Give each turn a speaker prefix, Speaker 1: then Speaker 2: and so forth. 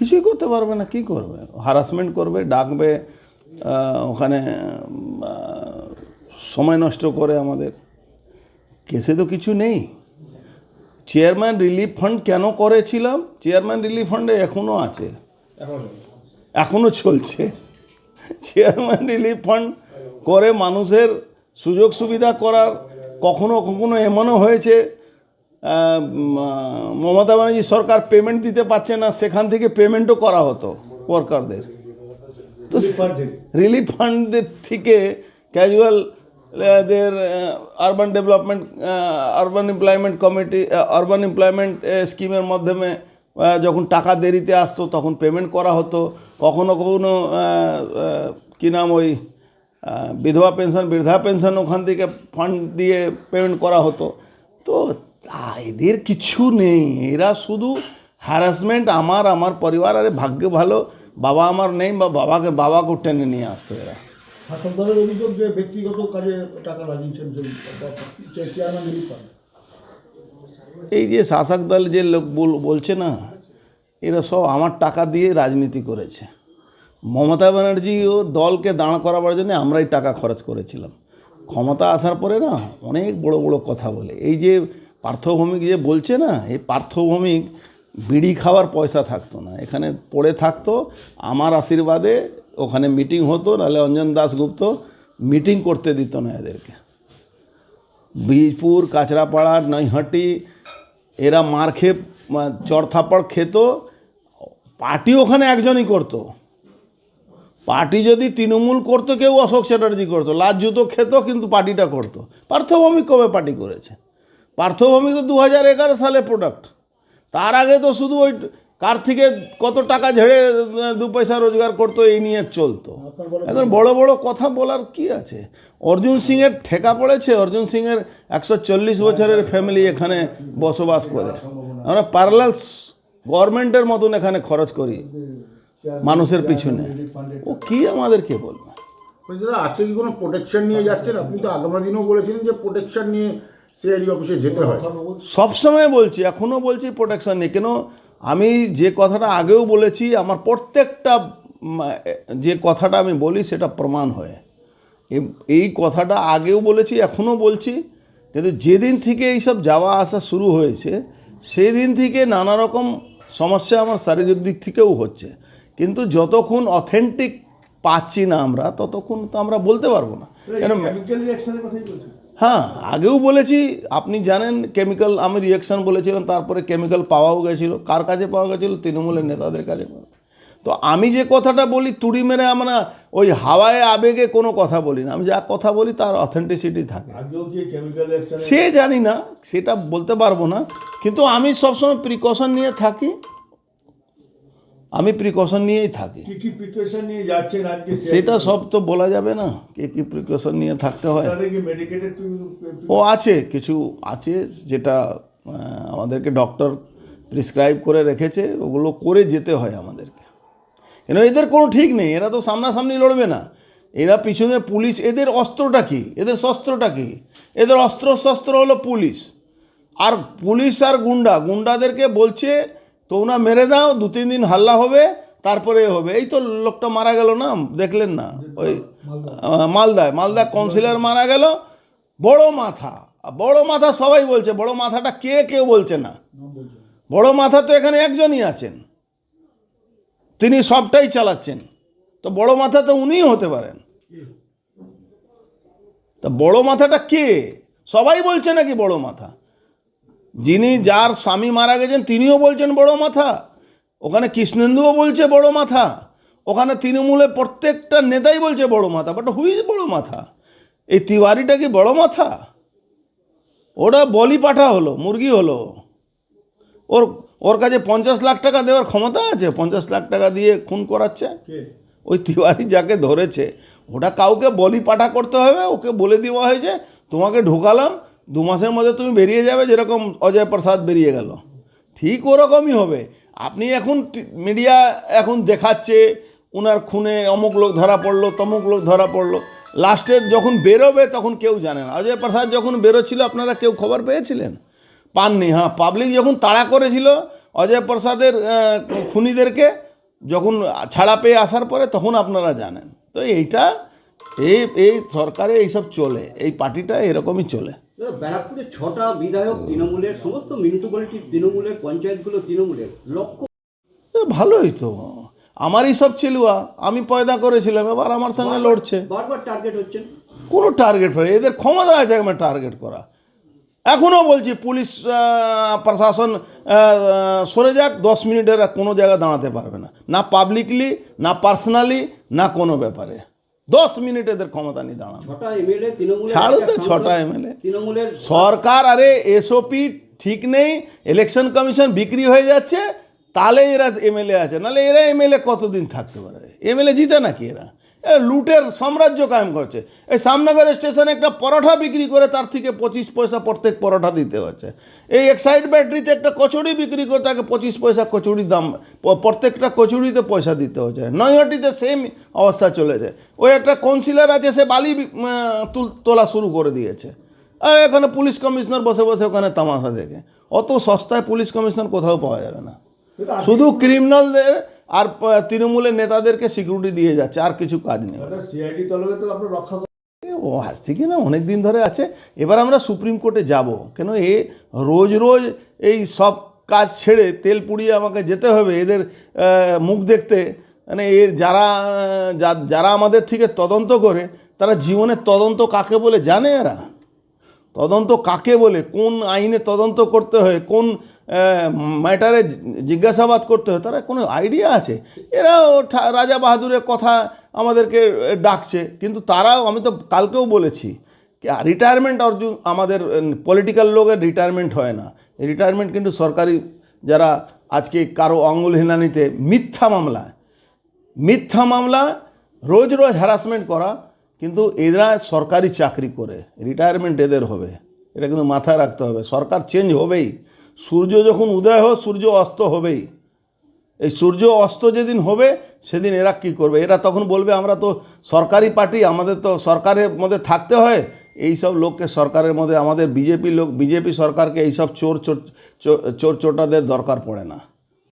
Speaker 1: কিছুই করতে পারবে না কি করবে? হারাসমেন্ট করবে ডাকবে ওখানে সময় নষ্ট করে আমাদের। কেসে তো কিছু নেই। চেয়ারম্যান রিলিফ ফান্ড কেন করেছিলাম? চেয়ারম্যান রিলিফ ফান্ডে এখনও আছে। এখনও চলছে। চেয়ারম্যান রিলিফ ফান্ড করে মানুষের সুযোগ সুবিধা করার কখনো কখনো এমনও হয়েছে মমতা ব্যানার্জি সরকার পেমেন্ট দিতে পারছে না সেখান থেকে পেমেন্টও করা হতো ওয়ার্কারদের তো রিলিফ ফান্ডদের থেকে ক্যাজুয়াল দের urban development urban employment committee urban employment স্কিমের মাধ্যমে যখন টাকা দেরিতে আসতো তখন পেমেন্ট করা হতো। কখনো কখনো কী নাম ওই বিধবা পেনশন বৃদ্ধা পেনশন ওখান থেকে ফান্ড দিয়ে পেমেন্ট করা হতো। তা- এদের কিছু নেই। এরা শুধু হ্যারাসমেন্ট আমার আমার পরিবার আরে ভাগ্য ভালো বাবা আমার নেই বা বাবাকে বাবাকে টেনে নিয়ে আসতো এরা।
Speaker 2: শাসক অভিযোগ যে ব্যক্তিগত কাজে টাকা লাগিয়েছেন সেই চেয়ারম্যান রিলিফ ফান্ড
Speaker 1: এই যে শাসক দল যে লোক বল- বলছে না এরা সব আমার টাকা দিয়ে রাজনীতি করেছে। মমতা ব্যানার্জি ও দলকে দাঁড় করাবার জন্য আমরাই টাকা খরচ করেছিলাম। ক্ষমতা আসার পরে না অনেক বড় বড় কথা বলে। এই যে পার্থভৌমিক যে বলছে না, এই পার্থভৌমিক বিড়ি খাওয়ার পয়সা থাকতো না। এখানে পড়ে থাকতো, আমার আশীর্বাদে ওখানে মিটিং হতো, নাহলে অঞ্জন দাসগুপ্ত মিটিং করতে দিত না এদেরকে। বীজপুর কাঁচরাপাড়া, নৈহাটি, এরা মার খেয়ে চড়থাপড় খেত। পার্টি ওখানে একজনই করতো। পার্টি যদি তৃণমূল করতো, কেউ অশোক চ্যাটার্জি করতো। লাজ জুতো খেত, কিন্তু পার্টিটা করতো। পার্থভৌমিক কবে পার্টি করেছে? পার্থভৌমিক তো দু হাজার এগারো সালে প্রোডাক্ট তার আগে তো শুধু ওই কার থেকে কত টাকা ঝেড়ে দু পয়সা রোজগার করতো, এই নিয়ে চলতো। এখন বড় বড় কথা বলার কি আছে? অর্জুন সিংয়ের ঠেকা পড়েছে, অর্জুন সিংয়ের একশো চল্লিশ বছরের ফ্যামিলি এখানে বসবাস করে। আমরা প্যারালাল গভর্নমেন্টের মতন এখানে খরচ করি, মানুষের পিছনে। ও কি আমাদেরকে বলবে
Speaker 2: দাদা আজকে কি কোনো প্রোটেকশন নিয়ে যাচ্ছেন? আপনি তো আগামী দিনেও বলেছিলেন যে প্রোটেকশন নিয়ে সিআইডি অফিসে যেতে হয়।
Speaker 1: সবসময় বলছি এখনও বলছি প্রোটেকশন নেই। কেন? আমি যে কথাটা আগেও বলেছি আমার প্রত্যেকটা যে কথাটা আমি বলি সেটা প্রমাণ হয়। এই কথাটা আগেও বলেছি এখনও বলছি। কিন্তু যেদিন থেকে এইসব যাওয়া আসা শুরু হয়েছে সেদিন থেকে নানা রকম সমস্যা আমার শারীরিক দিক থেকেও হচ্ছে। কিন্তু যতক্ষণ অথেন্টিক পাচ্ছি না আমরা ততক্ষণ তো আমরা বলতে পারব না। কেন? হ্যাঁ আগেও বলেছি আপনি জানেন কেমিক্যাল আমি রিয়াকশান বলেছিলাম তারপরে কেমিক্যাল পাওয়াও গেছিল। কার কাছে পাওয়া গেছিল? তৃণমূলের নেতাদের কাছে পাওয়া তো আমি যে কথাটা বলি তুড়ি মেরে আমরা ওই হাওয়ায় আবেগে কোনো কথা বলি না। আমি যা কথা বলি তার অথেন্টিসিটি থাকে। সে জানি না সেটা বলতে পারব না। কিন্তু আমি সবসময় প্রিকশন নিয়ে থাকি। আমি প্রিকশন নিয়েই থাকি।
Speaker 3: কি কি প্রিপারেশন নিয়ে যাচ্ছেন আজকে
Speaker 1: সেটা সব তো বলা যাবে না কে কী প্রিকশন নিয়ে থাকতে হয়। ও আছে কিছু আছে যেটা আমাদেরকে ডক্টর প্রিসক্রাইব করে রেখেছে ওগুলো করে যেতে হয় আমাদেরকে। কেন এদের কোনো ঠিক নেই এরা তো সামনাসামনি লড়বে না। এরা পিছনে পুলিশ এদের অস্ত্রটা কি? এদের শস্ত্রটা কি? এদের অস্ত্র শস্ত্র হলো পুলিশ। আর পুলিশ আর গুন্ডা গুন্ডাদেরকে বলছে তোমরা মেরে দাও, দু, তিন দিন হাল্লা হবে, তারপরে হবে। এই তো লোকটা মারা গেল না, দেখলেন না। ওই মালদায়। মালদা কাউন্সিলর মারা গেল। বড় মাথা। বড় মাথা সবাই বলছে, বড় মাথাটা কে, কেউ বলছে না। বড় মাথা তো এখানে একজনই আছেন। তিনি সবটাই চালাচ্ছেন। তো বড় মাথা তো উনিই হতে পারেন। তা বড় মাথাটা কে? সবাই বলছে নাকি বড় মাথা? যিনি যার স্বামী মারা গেছেন তিনিও বলছেন বড় মাথা। ওখানে কৃষ্ণেন্দুও বলছে বড় মাথা। ওখানে তৃণমূলে প্রত্যেকটা নেতাই বলছে বড় মাথা। বাট হুইজ বড় মাথা? এই তিওয়ারিটা কি বড় মাথা? ওটা বলি পাঠা হলো মুরগি হলো। ওর ওর কাছে পঞ্চাশ লাখ টাকা দেওয়ার ক্ষমতা আছে। পঞ্চাশ লাখ টাকা দিয়ে খুন করাচ্ছে। ওই তিওয়ারি যাকে ধরেছে। ওটা কাউকে বলি পাঠা করতে হবে ওকে বলে দেওয়া হয়েছে তোমাকে ঢোকালাম দু মাসের মধ্যে তুমি বেরিয়ে যাবে যেরকম অজয় প্রসাদ বেরিয়ে গেল। ঠিক ওরকমই হবে। আপনি এখন মিডিয়া এখন দেখাচ্ছে ওনার খুনে অমুক লোক ধরা পড়ল, তমুক লোক ধরা পড়ল। লাস্টে যখন বেরোবে তখন কেউ জানে না। অজয় প্রসাদ যখন বেরোচ্ছিল, আপনারা কেউ খবর পেয়েছিলেন? পাননি হ্যাঁ পাবলিক যখন তাড়া করেছিল অজয় প্রসাদের খুনিদেরকে, যখন ছাড়া পেয়ে আসার পরে তখন আপনারা জানেন। তো এইটা, এই এই সরকারে এইসব চলে। এই পার্টিটা এরকমই চলে।
Speaker 4: ব্যারাকপুরে ছটা বিধায়ক তৃণমূলের সমস্ত মিউনিসিপ্যালিটি তৃণমূলের পঞ্চায়েতগুলো তৃণমূলের লক্ষ্য
Speaker 1: ভালোই তো। আমারই সব ছেলুয়া আমি পয়দা করেছিলাম এবার আমার সঙ্গে লড়ছে।
Speaker 4: বারবার টার্গেট হচ্ছেন?
Speaker 1: কোনো টার্গেট ফেলে এদের ক্ষমতা আছে আমার টার্গেট করা। এখনও বলছি পুলিশ প্রশাসন সরে যাক দশ মিনিটের কোনো জায়গায় দাঁড়াতে পারবে না। না পাবলিকলি না পার্সোনালি না কোনো ব্যাপারে। দশ মিনিট এদের ক্ষমতা নিয়ে
Speaker 4: দাঁড়ানো।
Speaker 1: ছাড়ো তো, ছটা
Speaker 4: এমএলএ
Speaker 1: সরকার আরে এসওপি ঠিক নেই ইলেকশন কমিশন বিক্রি হয়ে যাচ্ছে তাহলে এরা এমএলএ আছে। নাহলে এরা এমএলএ কতদিন থাকতে পারে? এমএলএ জিতে নাকি এরা? লুটের সাম্রাজ্য কায়েম করছে। এই সামনগর স্টেশনে একটা পরোটা বিক্রি করে তার থেকে পঁচিশ পয়সা প্রত্যেক পরোটা দিতে হচ্ছে। এই এক্সাইড ব্যাটারিতে একটা কচুরি বিক্রি করে তাকে পঁচিশ পয়সা কচুরি দাম প্রত্যেকটা কচুরিতে পয়সা দিতে হচ্ছে। নৈহাটিতে সেম অবস্থা চলেছে। ওই একটা কাউন্সিলর আছে সে বালি তুল- তোলা শুরু করে দিয়েছে। আর এখানে পুলিশ কমিশনার বসে বসে ওখানে তামাশা দেখে। অত সস্তায় পুলিশ কমিশনার কোথাও পাওয়া যাবে না। শুধু ক্রিমিনালদের আর তৃণমূলের নেতাদেরকে সিকিউরিটি দিয়ে যাচ্ছে আর কিছু কাজ নেই।
Speaker 3: সিআইডি তলবে তো আপনার রক্ষা
Speaker 1: ও আজ থেকে না? অনেক দিন ধরে আছে। এবার আমরা সুপ্রিম কোর্টে যাব। কেন? এ রোজ রোজ এই সব কাজ ছেড়ে তেল পুড়িয়ে আমাকে যেতে হবে এদের মুখ দেখতে। মানে এর যারা যা- যারা আমাদের থেকে তদন্ত করে তারা জীবনের তদন্ত কাকে বলে জানে এরা? তদন্ত কাকে বলে? কোন আইনে তদন্ত করতে হয়? কোন ম্যাটারে জিজ্ঞাসাবাদ করতে হয়, তারা কোনো আইডিয়া আছে? এরা ও ঠা- রাজা বাহাদুরের কথা আমাদেরকে ডাকছে, কিন্তু তারাও, আমি তো কালকেও বলেছি রিটায়ারমেন্ট অর্জুন আমাদের পলিটিক্যাল লোকের রিটায়ারমেন্ট হয় না। রিটায়ারমেন্ট কিন্তু সরকারি যারা আজকে কারও অঙ্গুল হেনানিতে মিথ্যা মামলায় মিথ্যা মামলা, রোজ রোজ হ্যারাসমেন্ট করা, কিন্তু এরা সরকারি চাকরি করে রিটায়ারমেন্ট এদের হবে। এটা কিন্তু মাথায় রাখতে হবে, সরকার চেঞ্জ হবেই। সূর্য যখন উদয় হোক, সূর্য অস্ত হবেই। এই সূর্য অস্ত যেদিন হবে, সেদিন এরা কী করবে? এরা তখন বলবে, আমরা তো সরকারি পার্টি, আমাদের তো সরকারের মধ্যে থাকতে হয়। এই সব লোককে সরকারের মধ্যে, আমাদের বিজেপি লোক, বিজেপি সরকারকে এইসব চোর চোর চোর চোটাদের দরকার পড়ে না।